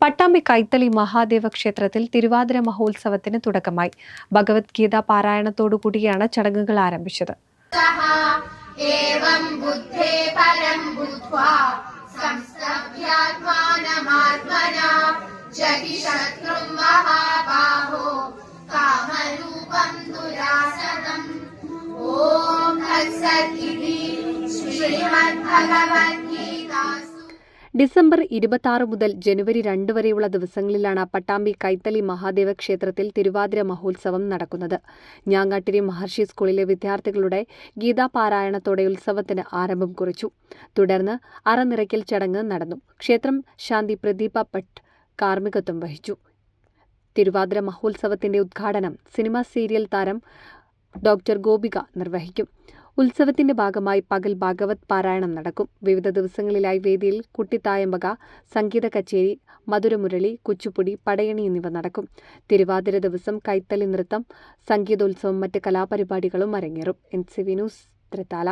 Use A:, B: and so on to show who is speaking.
A: പട്ടാമ്പി കൈത്തളി മഹാദേവ ക്ഷേത്രത്തിൽ തിരുവാതിര മഹോത്സവത്തിന് തുടക്കമായി. ഭഗവത്ഗീത പാരായണത്തോടുകൂടിയാണ് ചടങ്ങുകൾ ആരംഭിച്ചത്.
B: ശ്രീമദ്ഭഗവത്
A: ഡിസംബർ ഇരുപത്തി ആറ് മുതൽ ജനുവരി രണ്ട് വരെയുള്ള ദിവസങ്ങളിലാണ് പട്ടാമ്പി കൈത്തലി മഹാദേവ ക്ഷേത്രത്തിൽ തിരുവാതിര മഹോത്സവം നടക്കുന്നത്. ഞാങ്ങാട്ടിരി മഹർഷി സ്കൂളിലെ വിദ്യാർത്ഥികളുടെ ഗീതാപാരായണത്തോടെ ഉത്സവത്തിന് ആരംഭം കുറിച്ചു. തുടർന്ന് അറനിറയ്ക്കൽ ചടങ്ങ് നടന്നു. ക്ഷേത്രം ശാന്തി പ്രദീപ ഭട്ട് കാർമ്മികത്വം വഹിച്ചു. തിരുവാതിര മഹോത്സവത്തിന്റെ ഉദ്ഘാടനം സിനിമാ സീരിയൽ താരം ഡോക്ടർ ഗോപിക നിർവഹിക്കും. ഉത്സവത്തിന്റെ ഭാഗമായി പകൽ ഭാഗവത് പാരായണം നടക്കും. വിവിധ ദിവസങ്ങളിലായി വേദിയിൽ കുട്ടിത്തായമ്പക സംഗീത കച്ചേരി മധുരമുരളി കുച്ചുപ്പുടി പടയണി എന്നിവ നടക്കും. തിരുവാതിര ദിവസം കൈത്തലി നൃത്തം സംഗീതോത്സവം മറ്റ് കലാപരിപാടികളും അരങ്ങേറും. N C V news Thrithala